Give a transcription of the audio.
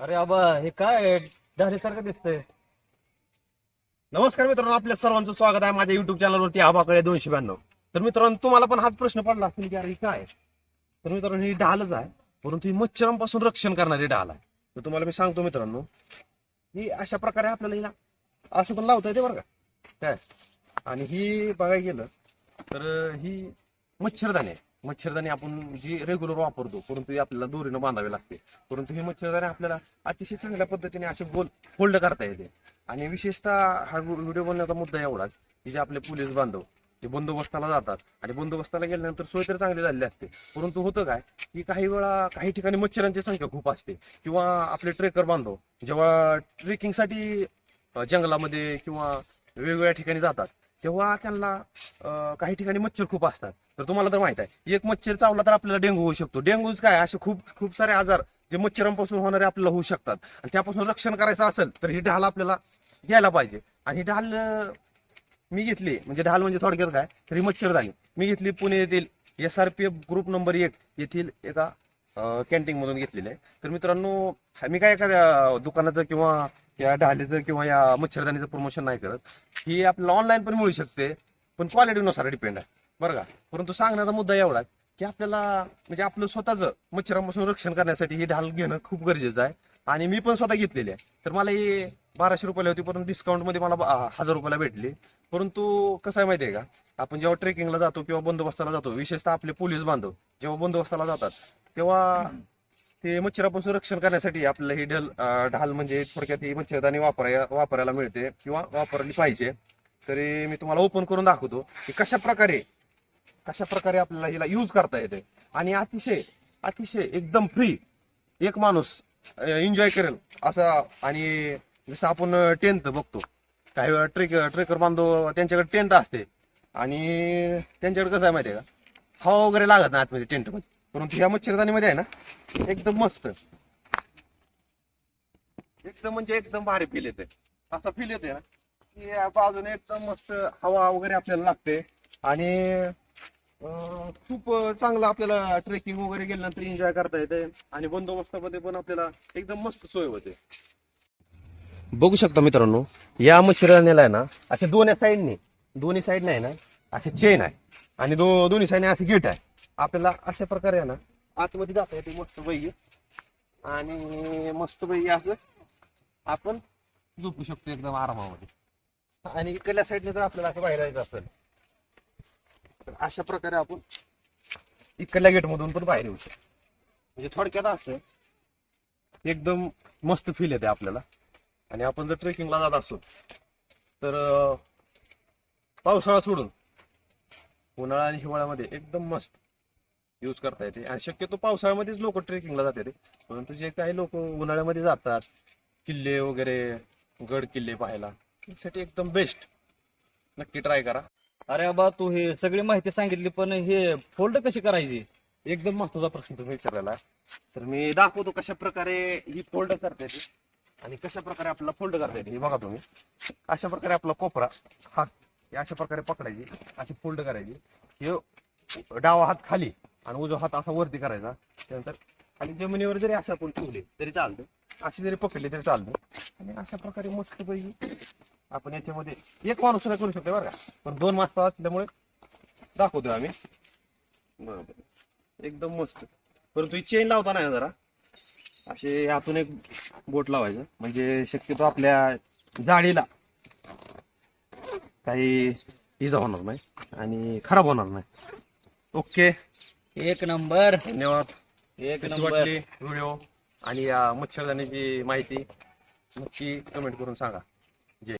अरे आबा हे काय? सारखं दिसतंय. नमस्कार मित्रांनो आपल्या सर्वांचं स्वागत आहे माझ्या युट्यूब चॅनलवरती आबाकडे दोनशे ब्याण्णव. तर मित्रांनो तुम्हाला पण हाच प्रश्न पडला असेल की अरे हे काय? तर मित्रांनो ही ढालच आहे. परंतु ही मच्छरांपासून रक्षण करणारी ढाल आहे. तर तुम्हाला मी सांगतो मित्रांनो ही अशा प्रकारे आपल्याला हिला असं पण लावता येते बरं का? काय? आणि ही बघायला गेलं तर ही मच्छरदाणी आहे मच्छरदाणी आपण जी रेग्युलर वापरतो परंतु ही आपल्याला दोरीनं बांधावी लागते. परंतु ही मच्छरदाणी आपल्याला अतिशय चांगल्या पद्धतीने असे गोल फोल्ड करता येते. आणि विशेषतः हा व्हिडिओ बनण्याचा मुद्दा एवढाच की जे आपले पोलीस बांधव ते बंदोबस्ताला जातात आणि बंदोबस्ताला गेल्यानंतर सोय तर चांगली झालेली असते. परंतु होतं काय की काही वेळा काही ठिकाणी मच्छरांची संख्या खूप असते. किंवा आपले ट्रेकर बांधव जेव्हा ट्रेकिंगसाठी जंगलामध्ये किंवा वेगवेगळ्या ठिकाणी जातात तेव्हा त्यांना काही ठिकाणी मच्छर खूप असतात. तर तुम्हाला तर माहीत आहे एक मच्छर चावला तर आपल्याला डेंगू होऊ शकतो. डेंगूच काय असे खूप खूप सारे आजार जे मच्छरांपासून होणारे आपल्याला होऊ शकतात. आणि त्यापासून रक्षण करायचं असेल तर ही ढाल आपल्याला घ्यायला पाहिजे. आणि ही ढाल मी घेतली म्हणजे ढाल म्हणजे थोडक्यात काय तर ही मच्छरदाणी. मी घेतली पुणे येथील S R P F group number एक येथील एका कॅन्टीन मधून घेतलेले. आहे तर मित्रांनो मी काय एखाद्या दुकानाचं किंवा या ढालीचं किंवा या मच्छरदाणीचं प्रमोशन नाही करत. ही आपल्याला ऑनलाईन पण मिळू शकते पण क्वालिटीनुसार डिपेंड आहे. बरं का? परंतु सांगण्याचा मुद्दा एवढा की आपल्याला म्हणजे आपलं स्वतःच मच्छरांपासून रक्षण करण्यासाठी ही ढाल घेणं खूप गरजेचं आहे. आणि मी पण स्वतः घेतलेली आहे. तर मला ही बाराशे रुपयाला होती परंतु डिस्काउंटमध्ये मला हजार रुपयाला भेटली. परंतु कसं आहे माहिती आहे का? आपण जेव्हा ट्रेकिंगला जातो किंवा बंदोबस्ताला जातो विशेषतः आपले पोलीस बांधव जेव्हा बंदोबस्ताला जातात तेव्हा ते मच्छरापासून रक्षण करण्यासाठी आपल्याला ही ढल ढाल म्हणजे थोडक्यात ही मच्छरदाणी वापराय वापरायला मिळते किंवा वापरली पाहिजे. तरी मी तुम्हाला ओपन करून दाखवतो की कशा प्रकारे कशा प्रकारे आपल्याला हिला यूज करता येते. आणि अतिशय अतिशय एकदम फ्री एक माणूस एन्जॉय करेल असा आणि जसं आपण टेंट बघतो. काही वेळा ट्रेक ट्रेकर बांधव त्यांच्याकडे टेंट असते. आणि त्यांच्याकडे कसं आहे माहिती आहे का? हवा वगैरे लागत नाही आतमध्ये टेंटमध्ये. परंतु ह्या मच्छरदानीमध्ये आहे ना एकदम मस्त. एकदम म्हणजे एकदम भारी फील येते. असा फील येते ना की बाजूने एकदम मस्त हवा वगैरे आपल्याला लागते. आणि खूप चांगलं आपल्याला ट्रेकिंग वगैरे गेल्यानंतर एन्जॉय करता येते. आणि बंदोबस्तामध्ये पण आपल्याला एकदम मस्त सोय होते. बघू शकता मित्रांनो या मच्छरदाण्याला आहे ना अशा दोन्ही साईडने दोन्ही साईडने आहे ना असे चेन आहे. आणि दो दोन्ही साईडने असे गेट आहे. आपल्याला अशा प्रकारे आहे ना आतमध्ये जाता येते मस्त पैकी. आणि मस्त पैकी असं आपण झोपू शकतो एकदम आरामामध्ये. आणि इकडल्या साईडने जर आपल्याला असं बाहेर जायचं असेल. तर अशा प्रकारे आपण इकडल्या गेट मधून पण बाहेर येऊ शकतो. म्हणजे थोडक्यात असं एकदम मस्त फील येते आपल्याला. आणि आपण जर ट्रेकिंगला जात असो तर पावसाळा सोडून उन्हाळा आणि हिवाळ्यामध्ये एकदम मस्त. यूज करता येते. आणि शक्यतो पावसाळ्यामध्येच लोक ट्रेकिंगला जातात परंतु जे काही लोक उन्हाळ्यामध्ये जातात किल्ले वगैरे गड किल्ले पाहायला त्यासाठी एकदम बेस्ट नक्की ट्राय करा. अरे आबा तू हे सगळी माहिती सांगितली पण हे फोल्ड कशी करायची? एकदम महत्त्वाचा प्रश्न तुम्ही विचारलेला. तर मी दाखवतो कशा प्रकारे ही फोल्ड करता येते आणि कशा प्रकारे आपल्याला फोल्ड करता येते. हे बघा तुम्ही. अशा प्रकारे आपला कोपरा हा हे अशा प्रकारे पकडायची अशी फोल्ड करायची. हे डावा हात खाली आणि उजवा हात असा वरती करायचा. त्यानंतर खाली जमिनीवर जरी असं आपण ठेवले तरी चालतं. अशी जरी पकडले तरी चालतं. आणि अशा प्रकारे मस्त पैकी आपण याच्यामध्ये एक माणूस सुद्धा करू शकतो बरं का. पण दोन माणसं असल्यामुळे दाखवतो आम्ही. बरोबर. एकदम मस्त. परंतु ही चेन लावताना नाही हो जरा. असे आतून एक बोट लावायचं. म्हणजे शक्यतो आपल्या जाळीला काही इजा होणार नाही आणि खराब होणार नाही. ओके. एक नंबर. धन्यवाद. एक कशी नंबर. वाटली व्हिडिओ? आणि या मच्छरदाण्याची माहिती नक्की कमेंट करून सांगा.